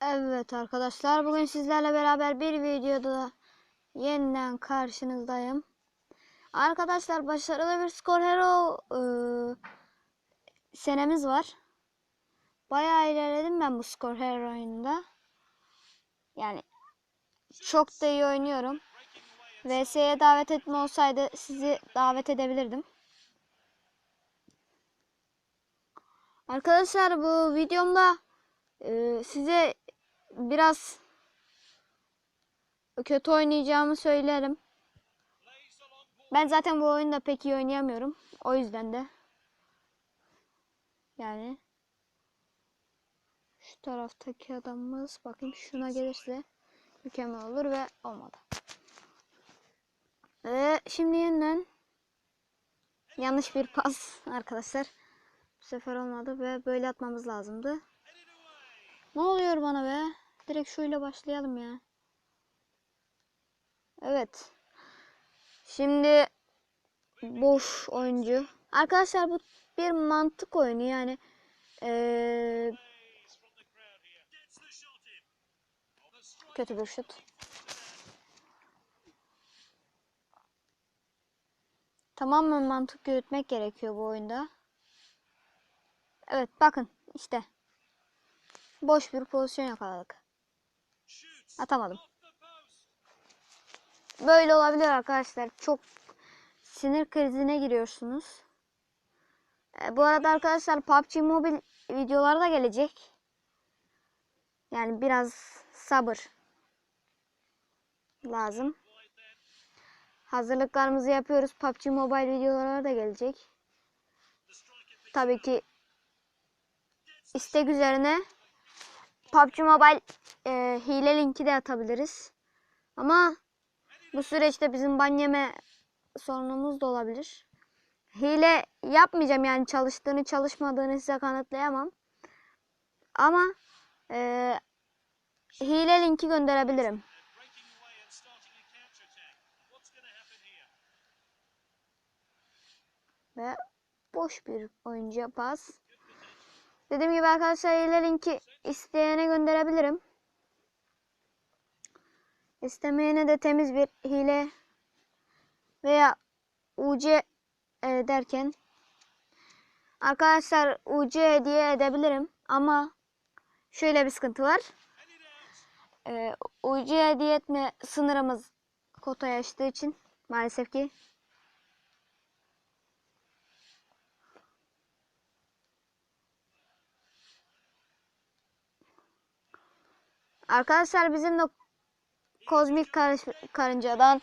Evet arkadaşlar bugün sizlerle beraber bir videoda yeniden karşınızdayım. Arkadaşlar başarılı bir Skor Hero ıı, senemiz var. Bayağı ilerledim ben bu Skor Hero oyununda. Yani çok da iyi oynuyorum. VS'ye davet etme olsaydı sizi davet edebilirdim. Arkadaşlar bu videomda e, size biraz kötü oynayacağımı söylerim. Ben zaten bu oyunda pek iyi oynayamıyorum. O yüzden de yani şu taraftaki adamımız bakayım şuna gelirse mükemmel olur ve olmadı. Ve şimdi yeniden yanlış bir pas arkadaşlar. Bu sefer olmadı ve böyle atmamız lazımdı. Ne oluyor bana be? Direkt şöyle başlayalım ya. Evet. Şimdi boş oyuncu. Arkadaşlar bu bir mantık oyunu yani. Ee, kötü bir şut. Tamamen mantık yürütmek gerekiyor bu oyunda. Evet bakın işte. Boş bir pozisyon yakaladık. Atamadım. Böyle olabilir arkadaşlar. Çok sinir krizine giriyorsunuz. E, bu arada arkadaşlar PUBG Mobile videoları da gelecek. Yani biraz sabır lazım. Hazırlıklarımızı yapıyoruz. PUBG Mobile videoları da gelecek. Tabii ki istek üzerine PUBG Mobile e, hile linki de atabiliriz. Ama bu süreçte bizim ban yeme sorunumuz da olabilir. Hile yapmayacağım yani çalıştığını çalışmadığını size kanıtlayamam. Ama e, hile linki gönderebilirim. Ve boş bir oyuncuya pas. Dediğim gibi arkadaşlar hile linki isteyene gönderebilirim. İstemeyene de temiz bir hile veya UC e, derken arkadaşlar UC hediye edebilirim ama şöyle bir sıkıntı var. E, UC hediye etme sınırımız kotaya açtığı için maalesef ki Arkadaşlar bizim de kozmik karış- karıncadan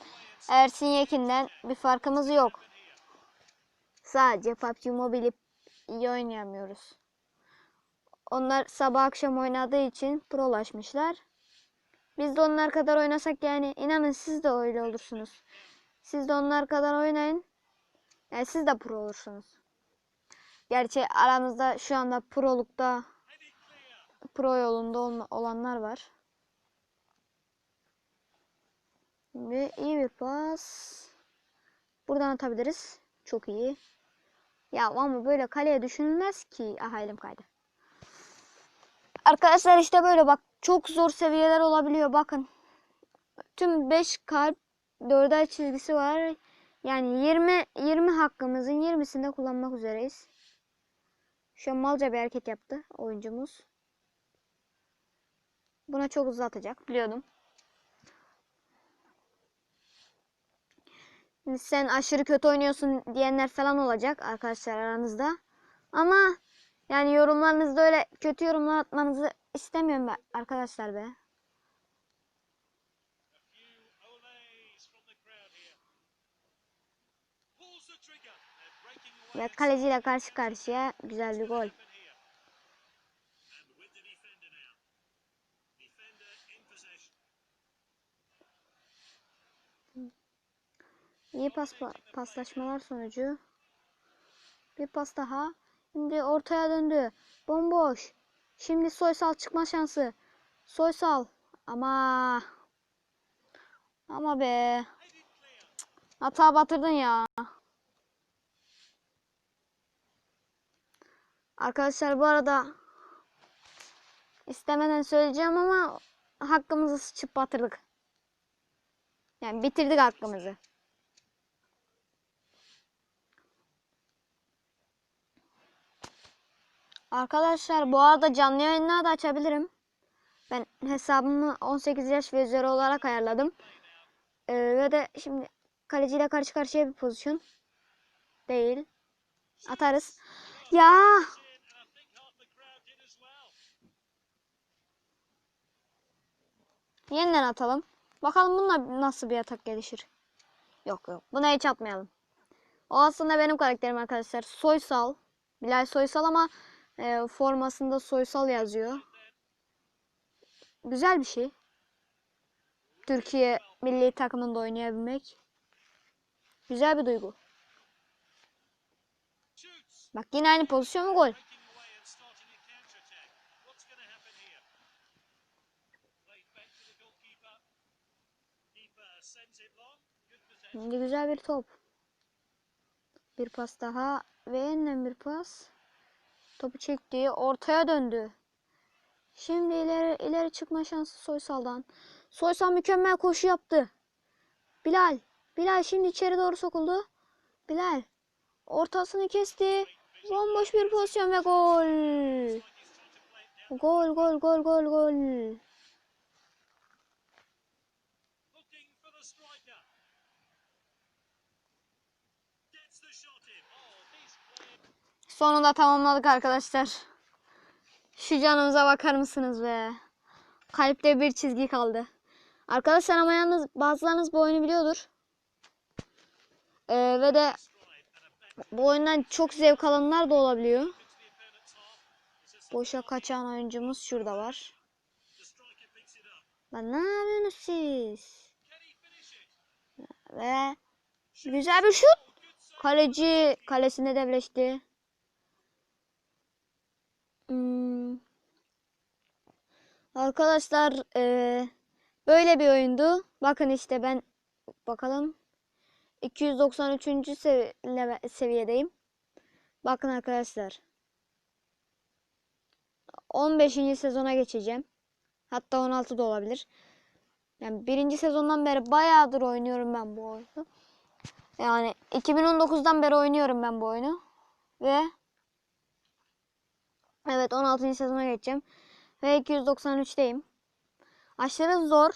Ersin Yekin'den bir farkımız yok. Sadece PUBG Mobile'i iyi oynayamıyoruz. Onlar sabah akşam oynadığı için prolaşmışlar. Biz de onlar kadar oynasak yani inanın siz de öyle olursunuz. Siz de onlar kadar oynayın. Yani siz de pro olursunuz. Gerçi aramızda şu anda prolukta pro yolunda olanlar var. Ve iyi bir pas. Buradan atabiliriz. Çok iyi. Ya ama böyle kaleye düşünülmez ki. Aha elim kaydı. Arkadaşlar işte böyle bak. Çok zor seviyeler olabiliyor. Bakın. Tüm 5 kalp 4 ay çizgisi var. Yani 20 20 hakkımızın 20'sinde kullanmak üzereyiz. Şu an malca bir hareket yaptı oyuncumuz. Buna çok uzatacak biliyordum. Sen aşırı kötü oynuyorsun diyenler falan olacak arkadaşlar aranızda. Ama yani yorumlarınızda öyle kötü yorumlar atmanızı istemiyorum ben arkadaşlar be. Ve kaleciyle karşı karşıya güzel bir gol. İyi pas paslaşmalar sonucu bir pas daha. Şimdi ortaya döndü. Bomboş. Şimdi Soysal çıkma şansı. Soysal. Ama ama be. Hata batırdın ya. Arkadaşlar bu arada istemeden söyleyeceğim ama hakkımızı sıçıp batırdık. Yani bitirdik hakkımızı. Arkadaşlar bu arada canlı yayınlar da açabilirim. Ben hesabımı 18 yaş ve üzeri olarak ayarladım. Ee, ve de şimdi kaleciyle karşı karşıya bir pozisyon. Değil. Atarız. Ya yeniden atalım. Bakalım bununla nasıl bir atak gelişir. Yok yok. Buna hiç atmayalım. O aslında benim karakterim arkadaşlar. Soysal. Bilal Soysal ama e, formasında Soysal yazıyor. Güzel bir şey. Türkiye milli takımında oynayabilmek. Güzel bir duygu. Bak yine aynı pozisyon gol. Şimdi güzel bir top. Bir pas daha ve yeniden bir pas. Topu çekti, ortaya döndü. Şimdi ileri ileri çıkma şansı Soysal'dan. Soysal mükemmel koşu yaptı. Bilal, Bilal şimdi içeri doğru sokuldu. Bilal ortasını kesti. Bomboş bir pozisyon ve gol. Gol, gol, gol, gol, gol. Sonunda tamamladık arkadaşlar. Şu canımıza bakar mısınız be? Kalpte bir çizgi kaldı. Arkadaşlar ama yalnız bazılarınız bu oyunu biliyordur. Ee, ve de bu oyundan çok zevk alanlar da olabiliyor. Boşa kaçan oyuncumuz şurada var. Lan ne yapıyorsunuz siz? Ve güzel bir şut. Kaleci kalesinde devleşti. Arkadaşlar eee, böyle bir oyundu. Bakın işte ben bakalım 293. sevi- seviyedeyim. Bakın arkadaşlar. 15. sezona geçeceğim. Hatta 16 da olabilir. Yani birinci sezondan beri bayağıdır oynuyorum ben bu oyunu. Yani 2019'dan beri oynuyorum ben bu oyunu. Ve evet 16. sezona geçeceğim. Ve 293'teyim. Aşırı zor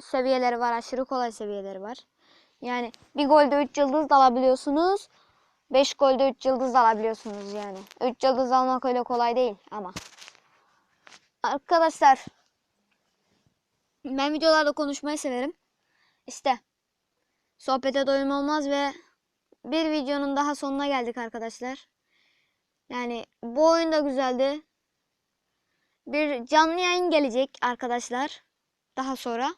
seviyeleri var. Aşırı kolay seviyeleri var. Yani bir golde 3 yıldız da alabiliyorsunuz. 5 golde 3 yıldız da alabiliyorsunuz yani. 3 yıldız almak öyle kolay değil ama. Arkadaşlar ben videolarda konuşmayı severim. İşte sohbete doyum olmaz ve bir videonun daha sonuna geldik arkadaşlar. Yani bu oyun da güzeldi. Bir canlı yayın gelecek arkadaşlar. Daha sonra.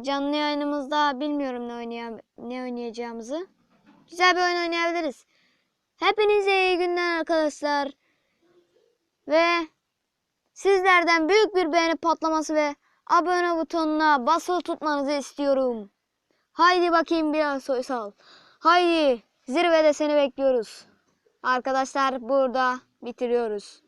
Canlı yayınımızda bilmiyorum ne, oynayam ne oynayacağımızı. Güzel bir oyun oynayabiliriz. Hepinize iyi günler arkadaşlar. Ve sizlerden büyük bir beğeni patlaması ve abone butonuna basılı tutmanızı istiyorum. Haydi bakayım biraz soysal. Haydi zirvede seni bekliyoruz. Arkadaşlar burada bitiriyoruz.